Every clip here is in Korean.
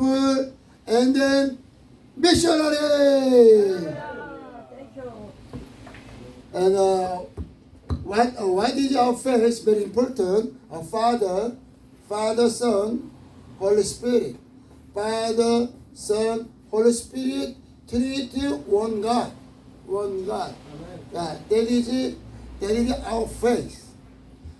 and then missionary. Thank you. And uh, what uh, what is our faith? Very important. Our Father, Father, Son, Holy Spirit. Father, Son, Holy Spirit, Trinity, one God, one God. Yeah, That is it. That is our faith.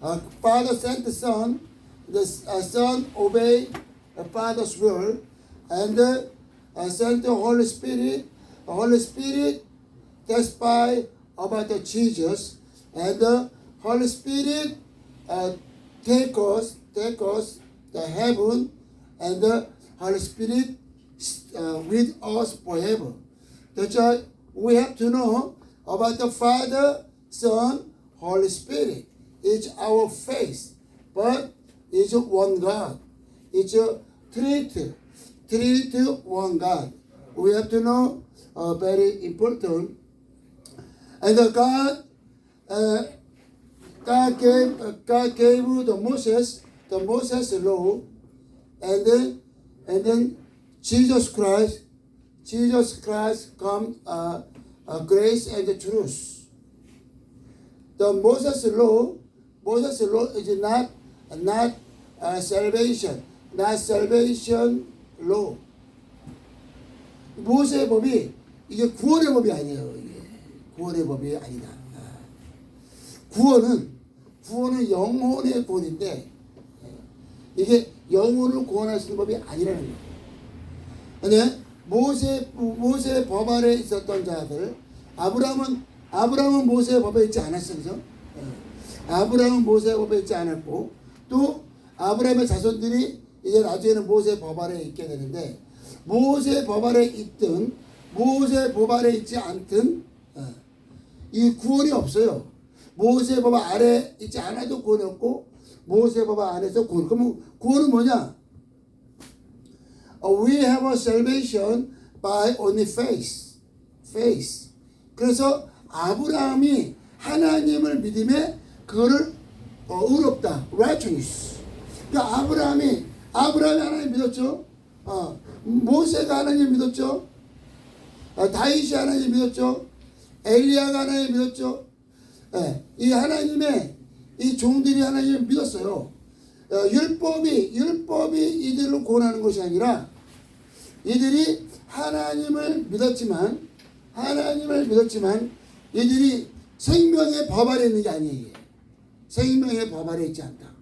Uh, Father sent the Son, the uh, Son obey the Father's will, and uh, sent the Holy Spirit. The Holy Spirit testify about the Jesus, and the Holy Spirit uh, take us, take us to heaven, and the Holy Spirit uh, with us forever. That's why we have to know about the Father, Son, Holy Spirit. It's our faith, but it's one God. It's a Trinity, Trinity, one God. We have to know uh, very important. And the God, uh, God gave, uh, God gave the Moses, the Moses law, and then, and then Jesus Christ, Jesus Christ come uh, uh, grace and the truth. The Moses law, Moses law is not not uh, salvation, not salvation law. 모세의 법이 이게 구원의 법이 아니에요. 이게 구원의 법이 아니다. 아. 구원은 구원은 영혼의 구원인데 이게 영혼을 구원할 수 있는 법이 아니라는 거예요. 근데 모세 모세 법 아래 있었던 자들 아브라함은 아브라함은 모세 법에 있지 않았어 그죠? 예. 아브라함은 모세 법에 있지 않았고 또 아브라함의 자손들이 이제 나중에는 모세 법 아래 있게 되는데 모세 법 아래 있든 모세 법 아래 있지 않든 예. 이 구원이 없어요. 모세 법 아래 있지 않아도 구원이 없고 모세 법 안에서 구원. 그러면 구원은 뭐냐? Uh, we have a salvation by only faith. faith. 그래서 아브라함이 하나님을 믿음에 그거를 어, 의롭다. righteousness. 그러니까 아브라함이 아브라함이 하나님 믿었죠. 어, 모세가 하나님 믿었죠. 어, 다윗이 하나님 믿었죠. 엘리야가 하나님 믿었죠. 예, 이 하나님의 이 종들이 하나님을 믿었어요. 어, 율법이 율법이 이들을 구원하는 것이 아니라 이들이 하나님을 믿었지만 하나님을 믿었지만 이들이 생명의 법 아래 있는 게 아니에요. 생명의 법 아래 있지 않다.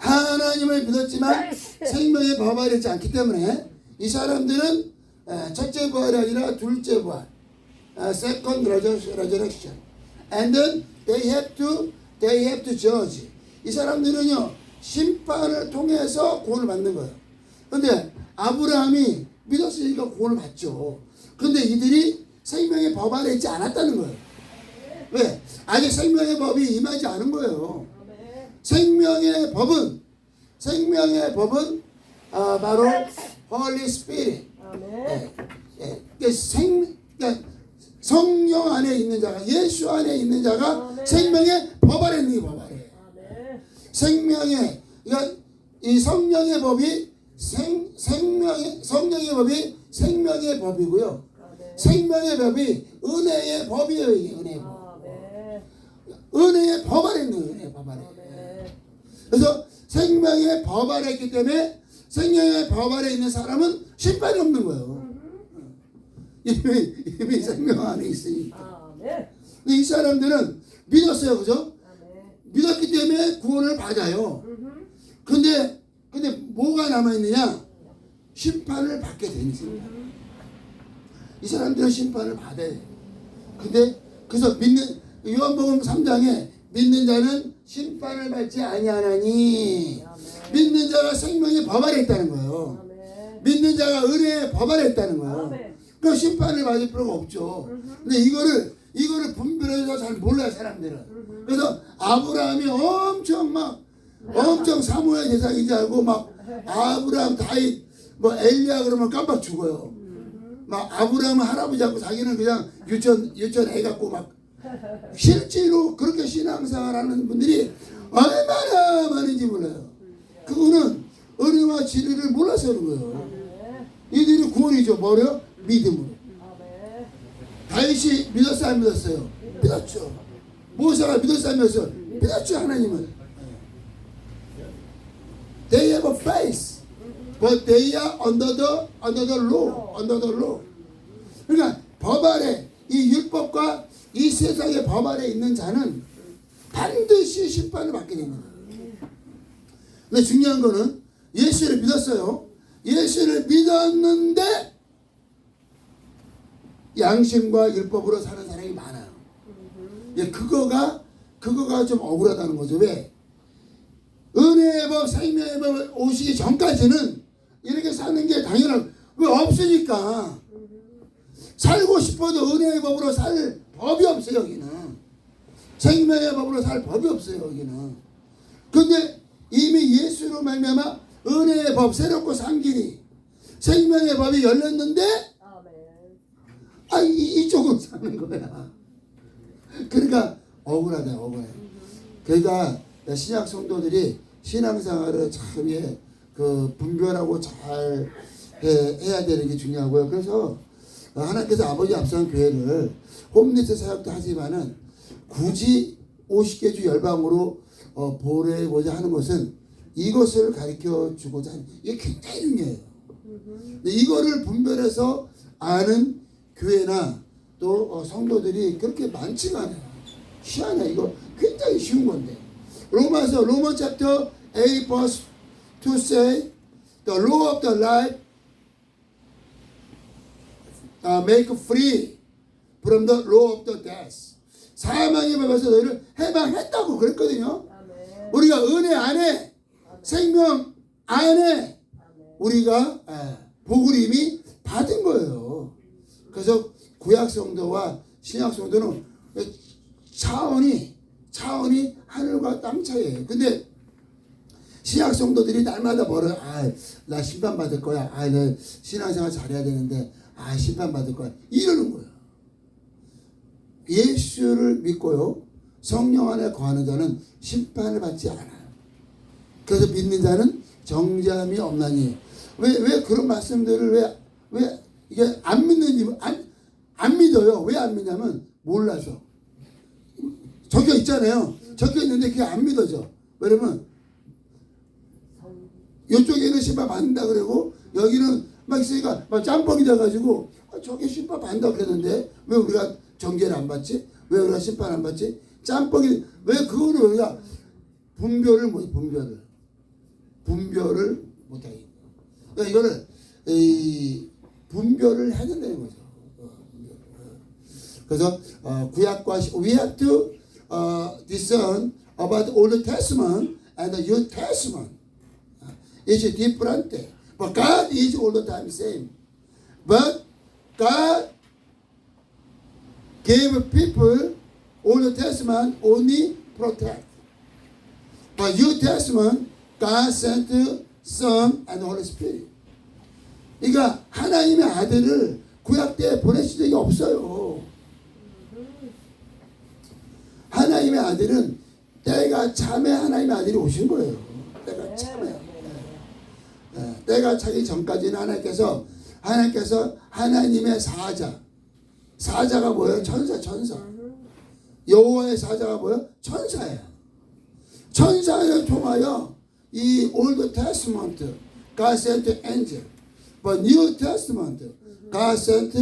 하나님을 믿었지만 생명의 법 아래 있지 않기 때문에 이 사람들은 에, 첫째 부활이 아니라 둘째 부활, 아, second resurrection, and then they have to they have to judge. 이 사람들은요 심판을 통해서 구원을 받는 거예요. 근데 아브라함이 믿었으니까 구원을 받죠. 근데 이들이 생명의 법 아래 있지 않았다는 거예요. 왜? 아직 생명의 법이 임하지 않은 거예요. 생명의 법은 생명의 법은 아, 바로 Holy Spirit. 아멘. 예, 예. 그러니까 생, 그러니까 성령 안에 있는 자가 예수 안에 있는 자가 아멘. 생명의 법 아래 있는 게법 아래. 아멘. 생명의 그러니까 이 성령의 법이 생 생명의 성령의 법이 생명의 법이고요. 아멘. 생명의 법이 은혜의 법이에요. 은혜의 법. 아멘. 은혜의 법 아래 있는. 은혜의 법 아래. 그래서 생명의 법 아래 있기 때문에 생명의 법 아래 있는 사람은 심판이 없는 거예요. 이미, 이미 생명 안에 있으니까. 아멘. 근데 이 사람들은 믿었어요. 그죠? 아멘. 믿었기 때문에 구원을 받아요. 근데, 근데 뭐가 남아있느냐? 심판을 받게 되는 거예요. 이 사람들은 심판을 받아요. 근데, 그래서 믿는, 요한복음 3장에 믿는 자는 심판을 받지 아니하나니 아멘. 믿는 자가 생명의 법 아래 있다는 거예요. 아멘. 믿는 자가 은혜의 법 아래 있다는 거예요. 그 심판을 받을 필요가 없죠. 근데 이거를 이거를 분별해서 잘 몰라요 사람들은. 그래서 아브라함이 엄청 막 엄청 사모의 대상인 줄 알고 막 아브라함 다윗 뭐 엘리야 그러면 깜빡 죽어요. 막 아브라함 할아버지하고 자기는 그냥 유치원 유치원 애 갖고 막 실제로 그렇게 신앙생활하는 분들이 얼마나 많은지 몰라요. 그거는 은혜와 진리를 몰라서 그런 거예요. 이들이 구원이죠. 뭐요? 믿음으로. 다윗이 믿었어요, 안 믿었어요? 믿었죠. 모세가 믿었어요, 안 믿었어요? 믿었죠, 하나님을. They have a faith, but they are under the under the law, under the law. 그러니까 법 아래 이 율법과 이 세상의 법 아래 있는 자는 반드시 심판을 받게 됩니다. 근데 중요한 거는 예수를 믿었어요. 예수를 믿었는데 양심과 율법으로 사는 사람이 많아요. 예, 그거가 그거가 좀 억울하다는 거죠. 왜? 은혜의 법, 생명의 법 오시기 전까지는 이렇게 사는 게 당연한 왜 없으니까 살고 싶어도 은혜의 법으로 살 법이 없어요 여기는 생명의 법으로 살 법이 없어요 여기는 근데 이미 예수로 말미암아 은혜의 법 새롭고 산 길이 생명의 법이 열렸는데. 아, 이, 이쪽으로 사는 거야. 그러니까 억울하다, 억울해. 그러니까 신약 성도들이 신앙생활을 참, 예, 그, 분별하고 잘 해, 해야 되는 게 중요하고요. 그래서 하나님께서 아버지 앞선 교회를 홈리스 사역도 하지만은 굳이 50개 주 열방으로 어, 보내고자 하는 것은 이것을 가르쳐 주고자 하는 이게 굉장히 중요해요. 근데 이거를 분별해서 아는 교회나 또 어, 성도들이 그렇게 많지가 않아요. 희한해. 이거 굉장히 쉬운 건데. 로마서 로마 챕터 8 verse 2 say the law of the life make free from the law of the death. 사망의 법에서 너희를 해방했다고 그랬거든요. 아멘. 우리가 은혜 안에 생명 안에 아멘. 우리가 예, 복을 이미 받은 거예요. 그래서 구약 성도와 신약 성도는 차원이 차원이 하늘과 땅 차이예요. 근데 신약 성도들이 날마다 뭐를 아나 심판 받을 거야. 아내 신앙생활 잘해야 되는데 아 심판 받을 거야. 이러는 거예요. 예수를 믿고요. 성령 안에 거하는 자는 심판을 받지 않아요. 그래서 믿는 자는 정잠이 없나니 왜 왜 그런 말씀들을 왜 왜 이게 안 믿는지 안, 안 믿어요 왜 안 믿냐면 몰라서 적혀 있잖아요 적혀 있는데 그게 안 믿어져 왜냐면 이쪽에는 심판 받는다 그러고 여기는 막 있으니까 막 짬뽕이 돼가지고 아, 저게 심판 받는다 그랬는데 왜 우리가 정죄를 안 받지 왜 우리가 심판 안 받지 짬뽕이 왜 그거를 우리가 분별을 못 분별을 분별을 못하게. 그러니까 이거를 이 분별을 해야 된다는 거죠. 어. 어. 그래서 어, 구약과 시- we have to uh, discern about Old Testament and the New Testament. It's different, but God is all the time same. But God gave people Old Testament only protect. But New Testament, God sent Son and Holy Spirit. 그러니까 하나님의 아들을 구약 때 보내신 적이 없어요. 하나님의 아들은 때가 참에 하나님의 아들이 오신 거예요. 때가 참에. 예, 때가 차기 전까지는 하나님께서 하나님께서 하나님의 사자. 사자가 뭐예요? 천사, 천사. 여호와의 사자가 뭐예요? 천사예요. 천사를 통하여 이 올드 테스먼트 God sent angel. But New Testament God sent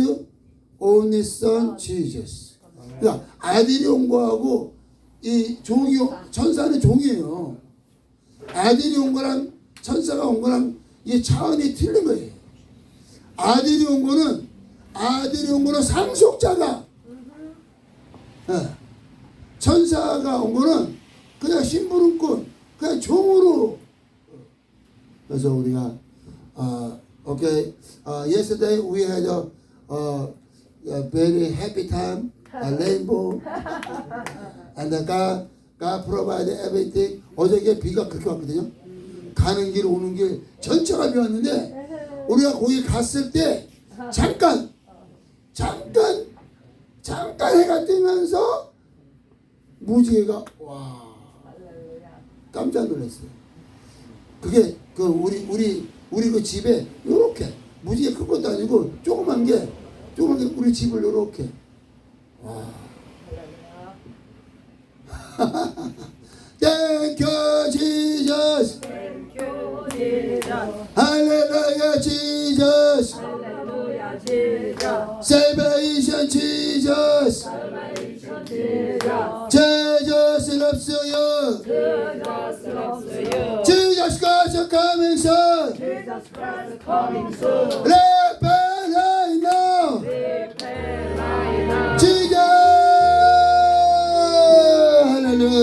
only Son Jesus. 그러니까 아들이 온 거하고 이 종이 온- 천사는 종이에요. 아들이 온 거랑 천사가 온 거랑 이 차원이 틀린 거예요. 아들이 온 거는 아들이 온 거는 상속자가 예. 천사가 온 거는 그냥 심부름꾼 그냥 종으로 그래서 우리가 어 okay uh, yesterday we had a, uh, a very happy time a rainbow and God God provided everything 어저께 비가 그렇게 왔거든요 가는 길 오는 길 전체가 비 왔는데 우리가 거기 갔을 때 잠깐 잠깐 잠깐 해가 뜨면서 무지개가 와. 깜짝 놀랐어요. 그게 그 우리 우리 우리 그 집에 요렇게 무지개 큰 것도 아니고 조그만 게 조그만 게 우리 집을 요렇게 와. Thank. Jesus. Hallelujah, Jesus. Salvation, Jesus. Jesus. Loves you. Jesus loves you. Jesus Christ is coming soon. Jesus Christ is coming soon. Repent right now. Repent right now. Jesus. Hallelujah.